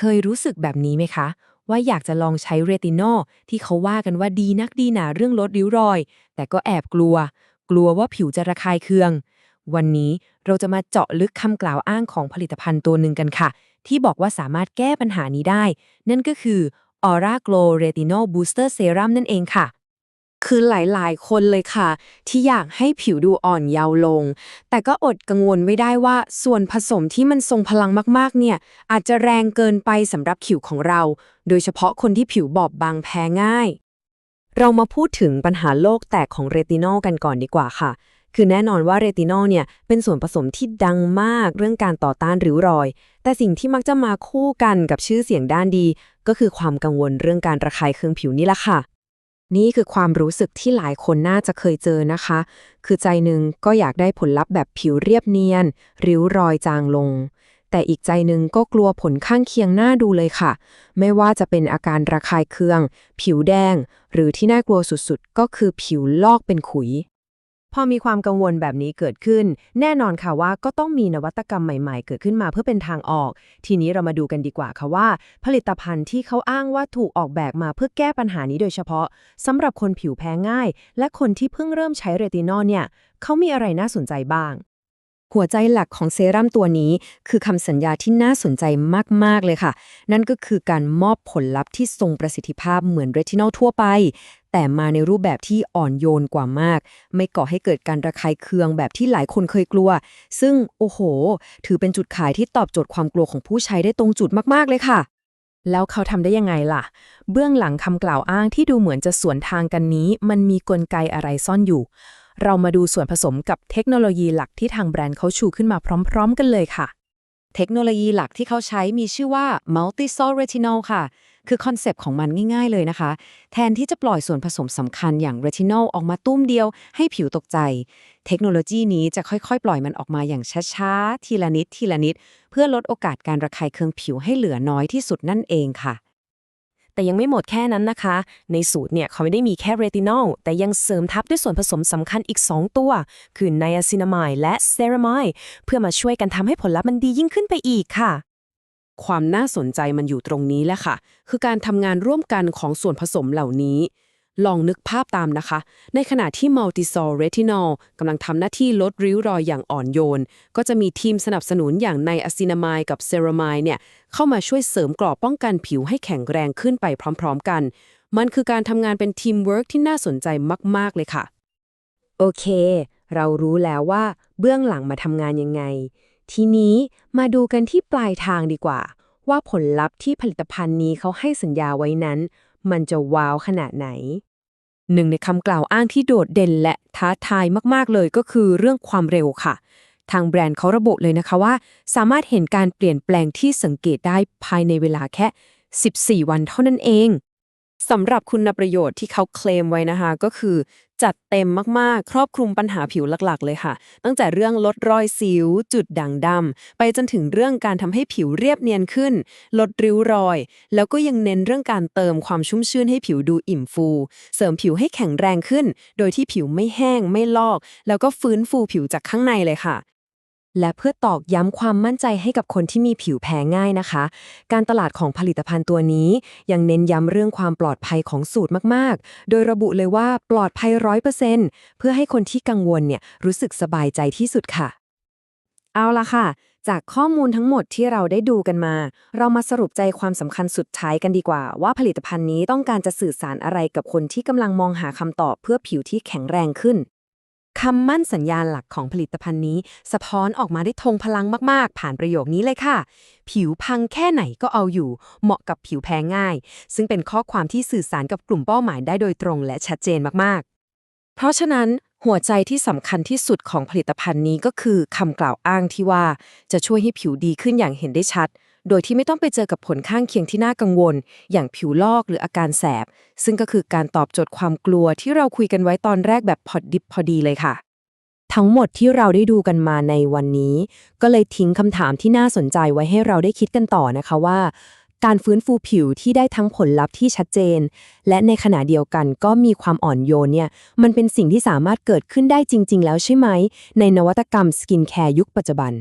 เคยรู้สึกแบบนี้ไหมคะ ว่าอยากจะลองใช้เรตินอลที่เขาว่ากันว่าดีนักดีหนาเรื่องลดริ้วรอย แต่ก็แอบกลัว กลัวว่าผิวจะระคายเคือง วันนี้เราจะมาเจาะลึกคำกล่าวอ้างของผลิตภัณฑ์ตัวหนึ่งกันค่ะ ที่บอกว่าสามารถแก้ปัญหานี้ได้ นั่นก็คือ Aura Glow Retinol Booster Serum นั่นเองค่ะ คือหลายๆ คนเลยค่ะ ที่อยากให้ผิวดูอ่อนเยาว์ลง แต่ก็อดกังวลไม่ได้ว่าส่วนผสมที่มันทรงพลังมากๆ เนี่ย อาจจะแรงเกินไปสำหรับผิวของเรา โดยเฉพาะคนที่ผิวบอบบางแพ้ง่าย เรามาพูดถึงปัญหาโลกแตกของเรตินอลกันก่อนดีกว่าค่ะ คือแน่นอนว่าเรตินอลเนี่ยเป็นส่วนผสมที่ดังมากเรื่องการต่อต้านริ้วรอย แต่สิ่งที่มักจะมาคู่กันกับชื่อเสียงด้านดี ก็คือความกังวลเรื่องการระคายเคืองผิวนี่แหละค่ะ นี่คือความรู้สึกที่หลายคนน่าจะเคยเจอนะคะ คือใจหนึ่งก็อยากได้ผลลัพธ์แบบผิวเรียบเนียน ริ้วรอยจางลง แต่อีกใจหนึ่งก็กลัวผลข้างเคียงหน้าดูเลยค่ะ ไม่ว่าจะเป็นอาการระคายเคือง ผิวแดง หรือที่น่ากลัวสุดๆ ก็คือผิวลอกเป็นขุย พอมีความกังวลแบบนี้เกิดขึ้น แน่นอนค่ะว่าก็ต้องมีนวัตกรรมใหม่ ๆ เกิดขึ้นมาเพื่อเป็นทางออก ทีนี้เรามาดูกันดีกว่าค่ะว่า ผลิตภัณฑ์ที่เขาอ้างว่าถูกออกแบบมาเพื่อแก้ปัญหานี้โดยเฉพาะสำหรับคนผิวแพ้ง่าย และคนที่เพิ่งเริ่มใช้เรตินอลเนี่ยเขามีอะไรน่าสนใจบ้าง หัวใจหลักของเซรั่มตัวนี้คือคำสัญญาที่น่าสนใจมาก ๆ เลยค่ะ นั่นก็คือการมอบผลลัพธ์ที่ทรงประสิทธิภาพเหมือนเรตินอลทั่วไป แต่มาในรูปแบบที่อ่อนโยนกว่ามาก ไม่ก่อให้เกิดการระคายเคืองแบบที่หลายคนเคยกลัว ซึ่งโอ้โห ถือเป็นจุดขายที่ตอบโจทย์ความกลัวของผู้ใช้ได้ตรงจุดมากๆเลยค่ะ แล้วเขาทำได้ยังไงล่ะ เบื้องหลังคำกล่าวอ้างที่ดูเหมือนจะสวนทางกันนี้ มันมีกลไกอะไรซ่อนอยู่ เรามาดูส่วนผสมกับเทคโนโลยีหลักที่ทางแบรนด์เขาชูขึ้นมาพร้อม ๆ กันเลยค่ะเทคโนโลยีหลักที่เขาใช้มีชื่อว่า multi sol retinol ค่ะ คือคอนเซปต์ของมันง่ายๆเลยนะคะ แทนที่จะปล่อยส่วนผสมสำคัญอย่าง retinol ออกมาตุ้มเดียวให้ผิวตกใจ เทคโนโลยีนี้จะค่อยๆ ปล่อยมันออกมาอย่างช้าๆ ทีละนิดทีละนิด เพื่อลดโอกาสการระคายเคืองผิวให้เหลือน้อยที่สุดนั่นเองค่ะแต่ยังไม่หมดแค่นั้นนะคะ ในสูตรเนี่ยเขาไม่ได้มีแค่เรตินอลแต่ยังเสริมทับด้วยส่วนผสมสำคัญอีก 2 ตัว คือไนอาซินามายและเซรามายเพื่อมาช่วยกันทำให้ผลลัพธ์มันดียิ่งขึ้นไปอีกค่ะ ความน่าสนใจมันอยู่ตรงนี้แหละค่ะ คือการทำงานร่วมกันของส่วนผสมเหล่านี้ ลองนึกภาพตามนะคะ ในขณะที่ Multisol Retinol กำลังทำหน้าที่ลดริ้วรอยอย่างอ่อนโยน ก็จะมีทีมสนับสนุนอย่างไนอะซินามายกับเซรามายเนี่ย เข้ามาช่วยเสริมกรอบป้องกันผิวให้แข็งแรงขึ้นไปพร้อม ๆ กัน มันคือการทำงานเป็นทีมเวิร์กที่น่าสนใจมาก ๆ เลยค่ะ โอเค เรารู้แล้วว่าเบื้องหลังมาทำงานยังไง ทีนี้มาดูกันที่ปลายทางดีกว่า ว่าผลลัพธ์ที่ผลิตภัณฑ์นี้เขาให้สัญญาไว้นั้น มันจะว้าวขนาดไหน หนึ่งในคำกล่าวอ้างที่โดดเด่นและท้าทายมากๆเลยก็คือเรื่องความเร็วค่ะ ทางแบรนด์เขาระบุเลยนะคะว่า สามารถเห็นการเปลี่ยนแปลงที่สังเกตได้ภายในเวลาแค่ 14 วันเท่านั้นเอง สำหรับคุณประโยชน์ที่เขาเคลมไว้นะคะ ก็คือ จัดเต็มมากๆ ครอบคลุมปัญหาผิวหลักๆ เลยค่ะ ตั้งแต่เรื่องลดรอยสิว จุดด่างดำไปจนถึงเรื่องการทำให้ผิวเรียบเนียนขึ้น ลดริ้วรอย แล้วก็ยังเน้นเรื่องการเติมความชุ่มชื่นให้ผิวดูอิ่มฟู เสริมผิวให้แข็งแรงขึ้น โดยที่ผิวไม่แห้งไม่ลอก แล้วก็ฟื้นฟูผิวจากข้างในเลยค่ะ และเพื่อตอกย้ำความมั่นใจให้กับคนที่มีผิวแพ้ง่ายนะคะ การตลาดของผลิตภัณฑ์ตัวนี้ ยังเน้นย้ำเรื่องความปลอดภัยของสูตรมากๆ โดยระบุเลยว่าปลอดภัยร้อยเปอร์เซ็นต์เพื่อให้คนที่กังวลเนี่ยรู้สึกสบายใจที่สุดค่ะ เอาละค่ะ จากข้อมูลทั้งหมดที่เราได้ดูกันมา เรามาสรุปใจความสำคัญสุดท้ายกันดีกว่า ว่าผลิตภัณฑ์นี้ต้องการจะสื่อสารอะไรกับคนที่กำลังมองหาคำตอบเพื่อผิวที่แข็งแรงขึ้น คำมั่นสัญญาณหลักของผลิตภัณฑ์นี้ สะท้อนออกมาได้ทงพลังมาก ๆ ผ่านประโยคนี้เลยค่ะ ผิวพังแค่ไหนก็เอาอยู่ เหมาะกับผิวแพ้ง่าย ซึ่งเป็นข้อความที่สื่อสารกับกลุ่มเป้าหมายได้โดยตรงและชัดเจนมากๆ เพราะฉะนั้นหัวใจที่สำคัญที่สุดของผลิตภัณฑ์นี้ก็คือคำกล่าวอ้างที่ว่าจะช่วยให้ผิวดีขึ้นอย่างเห็นได้ชัด โดยที่ไม่ต้องไปเจอกับผลข้างเคียงที่น่ากังวล อย่างผิวลอกหรืออาการแสบ ซึ่งก็คือการตอบโจทย์ความกลัวที่เราคุยกันไว้ตอนแรกแบบพอดิบพอดีเลยค่ะ ทั้งหมดที่เราได้ดูกันมาในวันนี้ ก็เลยทิ้งคำถามที่น่าสนใจไว้ให้เราได้คิดกันต่อนะคะว่าการฟื้นฟูผิวที่ได้ทั้งผลลัพธ์ที่ชัดเจน และในขณะเดียวกันก็มีความอ่อนโยนเนี่ย มันเป็นสิ่งที่สามารถเกิดขึ้นได้จริง ๆ แล้วใช่ไหม ในนวัตกรรมสกินแคร์ยุคปัจจุบัน